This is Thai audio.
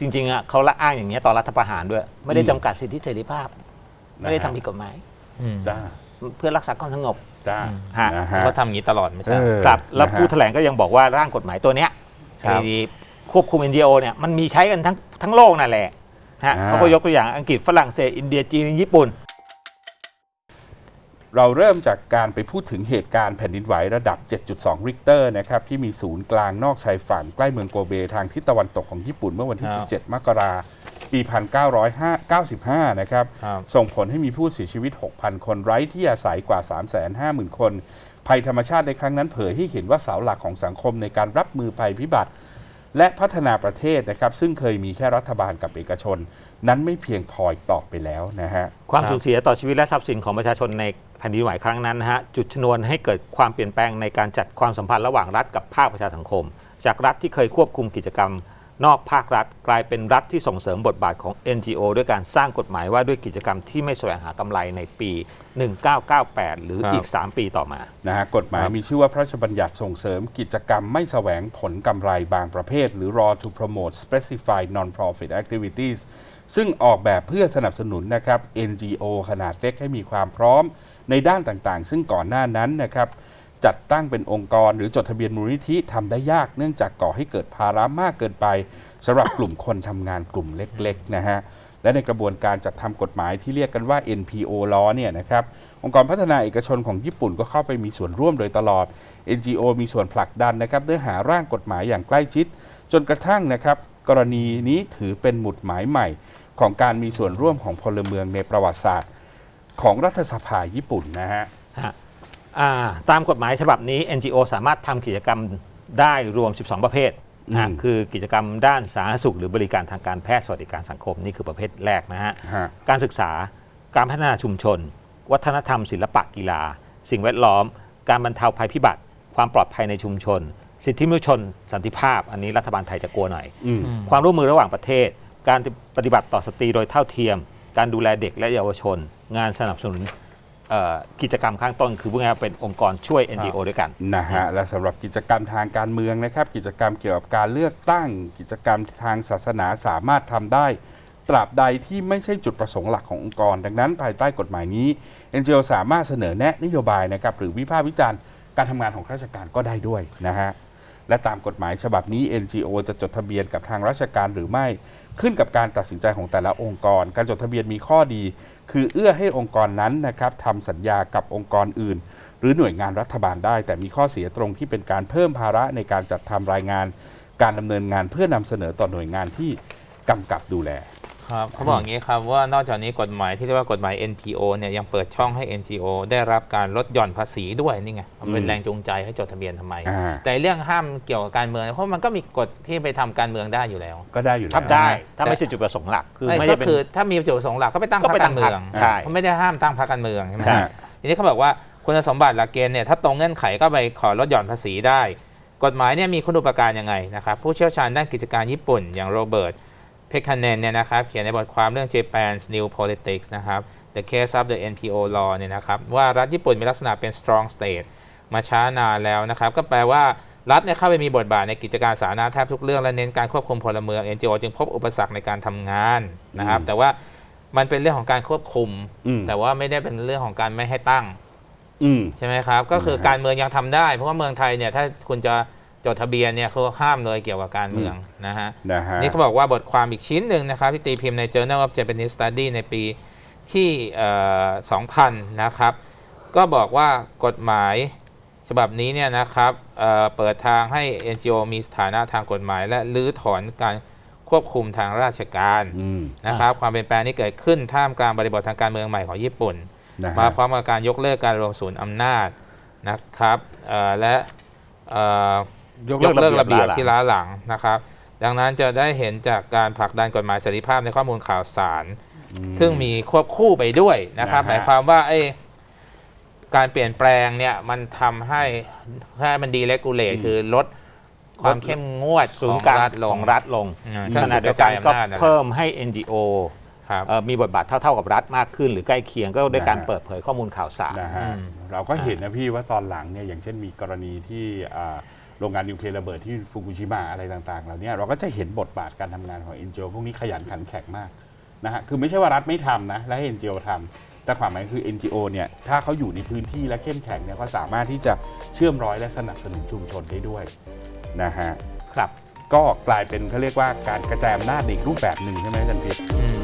จริงๆอะเขาละอ้างอย่างเงี้ยตอนรัฐประหารด้วย ไม่ได้อืมจำกัดสิทธิเสรีภาพ ไม่ได้ทำผิดกฎหมาย อืมจ้าเพื่อรักษาความสงบ จ้าฮะ นะฮะก็ทำอย่างนี้ตลอดไม่ใช่เออ ครับแล้วนะฮะ ผู้แถลงก็ยังบอกว่าร่างกฎหมายตัวเนี้ยครับไอ้ควบคุม NGO เนี่ยมันมีใช้กันทั้งทั้งโลกนั่นแหละฮะอ่า เขาก็ยกตัวอย่างอังกฤษฝรั่งเศสอินเดียจีนญี่ปุ่น เราเริ่มจากการไปพูดถึงเหตุการณ์แผ่นดินไหวระดับ 7.2 ริกเตอร์นะครับที่มีศูนย์กลางนอกชายฝั่งใกล้เมืองโกเบทางทิศตะวันตกของญี่ปุ่นเมื่อวันที่ครับ17 มกราปี 1995 นะครับครับ ส่งผลให้มีผู้เสียชีวิต 6,000 คนไร้ที่อาศัยกว่า 350,000 คน ภัยธรรมชาติในครั้งนั้นเผยให้เห็นว่าเสาหลักของสังคมในการรับมือภัยพิบัติ และพัฒนาประเทศนะครับซึ่งเคยมีแค่รัฐบาลกับเอกชน นั้นไม่เพียงพออีกต่อไปแล้วนะฮะความสูญเสียต่อชีวิตและทรัพย์สินของประชาชนในแผ่นดินไหวครั้งนั้นนะฮะจุดชนวนให้เกิดความเปลี่ยนแปลงในการจัดความสัมพันธ์ระหว่างรัฐกับภาคประชาสังคม จากรัฐที่เคยควบคุมกิจกรรม นอกภาครัฐ กลายเป็นรัฐที่ส่งเสริมบทบาทของ NGO ด้วยการสร้างกฎหมายว่าด้วยกิจกรรมที่ไม่แสวงหากำไรในปี 1998 หรือครับอีก 3 ปีต่อมา นะฮะกฎหมายครับมีชื่อว่าพระราชบัญญัติส่งเสริมกิจกรรมไม่แสวงผลกำไรบางประเภท หรือ Law to Promote Specified Non-Profit Activities ซึ่งออกแบบเพื่อสนับสนุนนะครับ NGO ขนาดเล็กให้มีความพร้อมในด้านต่างๆ ซึ่งก่อนหน้านั้นนะครับ จัดตั้งเป็นองค์กร หรือจดทะเบียนมูลนิธิทำได้ยากเนื่องจากก่อให้เกิดภาระมากเกินไปสำหรับกลุ่มคนทำงานกลุ่มเล็กๆนะฮะและในกระบวนการจัดทำกฎหมายที่เรียกกันว่า NPO law เนี่ยนะครับองค์กรพัฒนาเอกชนของญี่ปุ่นก็เข้าไปมีส่วนร่วมโดยตลอด NGO มีส่วนผลักดันนะครับเนื้อหาร่างกฎหมายอย่างใกล้ชิด จนกระทั่งนะครับกรณีนี้ถือเป็นหมุดหมายใหม่ ของการมีส่วนร่วมของพลเมืองในประวัติศาสตร์ ของรัฐสภาญี่ปุ่นนะฮะ อ่าตามกฎหมายฉบับนี้ NGO สามารถทำกิจกรรมได้รวม 12 ประเภทนะฮะอืม คือกิจกรรมด้านสาธารณสุข หรือบริการทางการแพทย์สวัสดิการสังคมนี่คือประเภทแรกนะฮะ ฮะ การศึกษา การพัฒนาชุมชน วัฒนธรรม ศิลปะกีฬา สิ่งแวดล้อม การบรรเทาภัยพิบัติ ความปลอดภัยในชุมชน สิทธิมนุษยชน สันติภาพ อันนี้รัฐบาลไทยจะกลัวหน่อย อืม ความร่วมมือระหว่างประเทศ การปฏิบัติต่อสตรีโดยเท่าเทียม การดูแลเด็กและเยาวชน งานสนับสนุนเอ่อ กิจกรรมข้างต้นคือพวกนี้เป็นองค์กรช่วย NGO ด้วยกันนะฮะและสำหรับกิจกรรมทางการเมืองนะครับ กิจกรรมเกี่ยวกับการเลือกตั้ง กิจกรรมทางศาสนาสามารถทำได้ ตราบใดที่ไม่ใช่จุดประสงค์หลักขององค์กร ดังนั้น ภายใต้กฎหมายนี้ NGO สามารถเสนอแนะนโยบายนะครับหรือวิพากษ์วิจารณ์การทำงานของข้าราชการก็ได้ด้วยนะฮะ และตามกฎหมายฉบับนี้ NGO จะจดทะเบียนกับทางราชการหรือไม่ ขึ้นกับการตัดสินใจของแต่ละองค์กร การจดทะเบียนมีข้อดี คือเอื้อให้องค์กรนั้นนะครับทำสัญญากับองค์กรอื่น หรือหน่วยงานรัฐบาลได้ แต่มีข้อเสียตรงที่เป็นการเพิ่มภาระในการจัดทำรายงาน การดำเนินงานเพื่อนำเสนอต่อหน่วยงานที่กำกับดูแล ครับเขาบอกอย่างนี้ครับว่านอกจากนี้กฎหมายที่เรียกว่ากฎหมาย NPO เนี่ยยังเปิดช่องให้ NGO ได้รับการลดหย่อนภาษีด้วยนี่ไงมันเป็นอืมแรงจูงใจให้จดทะเบียนทำไม อ่า แต่เรื่องห้ามเกี่ยวกับการเมือง เพราะมันก็มีกฎที่ไปทำการเมืองได้อยู่แล้ว ก็ได้อยู่แล้ว ทำได้ ถ้าแต่ไม่ใช่จุดประสงค์หลัก คือไม่ไม่ก็ได้เป็น คือถ้ามีจุดประสงค์หลักก็ไปตั้งก็พรรไปคตั้กางรพรเมืรคองใช่เขาไม่ได้ห้ามตั้งพรรคการเมืองใช่ไหมใช่ ทีนี้เขาบอกว่าคุณสมบัติหลักเกณฑ์เนี่ยถ้าตรงเงื่อนไขก็ไปขอลดหย่อนภาษีได้ กฎหมายเนี่ยมีคุณอุปการยังไงนะครับผู้เชี่ยวชาญด้านกิจการญี่ปุ่นอย่างโรเบิร์ต เพคคเนนเนี่ยนะครับเขียนในบทความเรื่อง Japan's New Politics นะครับ The Case of the NPO Law เนี่ยนะครับว่ารัฐญี่ปุ่นมีลักษณะเป็น strong state มาช้านานแล้วนะครับ ก็แปลว่ารัฐเนี่ยเข้าไปมีบทบาทในกิจการสาธารณะแทบทุกเรื่องและเน้นการควบคุมพลเมือง NGO จึงพบอุปสรรคในการทำงานนะครับอืมแต่ว่ามันเป็นเรื่องของการควบคุมอืมแต่ว่าไม่ได้เป็นเรื่องของการไม่ให้ตั้งอืมใช่ไหมครับ ก็คือนะฮะการเมืองยังทำได้ เพราะว่าเมืองไทยเนี่ยถ้าคุณจะ จดทะเบียนเนี่ยเขาห้ามเลยเกี่ยวกับการเมืองนะฮะนะฮะนี่เขาบอกว่าบทความอีกชิ้นหนึ่งนะครับที่ตีพิมพ์ใน Journal of Japanese Study ในปีที่เอ่อ2000 นะครับ ก็บอกว่ากฎหมายฉบับนี้เนี่ยนะครับเอ่อเปิดทางให้ NGO มีสถานะทางกฎหมาย และลื้อถอนการควบคุมทางราชการอืมนะครับ ความเปลี่ยนแปลงนี้เกิดขึ้นท่ามกลางบริบททางการเมืองใหม่ของญี่ปุ่นนะฮะมาพร้อมกับการยกเลิกการรวมศูนย์อำนาจนะครับเอ่อและเอ่อ ยกยกเลิเลิกกระระเบีเบียยบบที่ล้าหลังนะครับ ดังนั้นจะได้เห็นจากการผลักดันกฎหมายเสรีภาพในข้อมูลข่าวสาร ซึ่งมีควบคู่ไปด้วยนะครับนะฮะหมายความว่าไอ้การเปลี่ยนแปลงเนี่ยมันทำให้ให้มันดีเลกูเลตคือลดความเข้มงวดศูขนองย์กลางรัฐลขงองรัฐลงอืมขณะเดียวกันก็อำนาจนะเพิ่มให้ NGO ครับเอ่อ มีบทบาทเท่าๆกับรัฐมากขึ้น หรือใกล้เคียงก็ด้วยการนะฮะเปิดเผยข้อมูลข่าวสารนะฮะอืมเราก็เห็นนะพี่ว่าตอนหลังเนี่ยอย่างเช่นมีกรณีที่อ่าโรงงานนิวเคลียร์ระเบิดที่ฟุกุชิมะอะไรต่างๆเหล่านี้เราก็จะเห็นบทบาทการทำงานของ NGO พวกนี้ขยันขันแข็งมากนะฮะคือไม่ใช่ว่ารัฐไม่ทำนะและให้ NGO ทำแต่ความหมายคือ NGO เนี่ยถ้าเขาอยู่ในพื้นที่และเข้มแข็งเนี่ยเขาสามารถที่จะเชื่อมร้อยและสนับสนุนชุมชนได้ด้วยนะฮะครับก็กลายเป็นเขาเรียกว่าการกระจายอำนาจในอีกรูปแบบหนึ่งใช่ไหมอาจันพิษอืม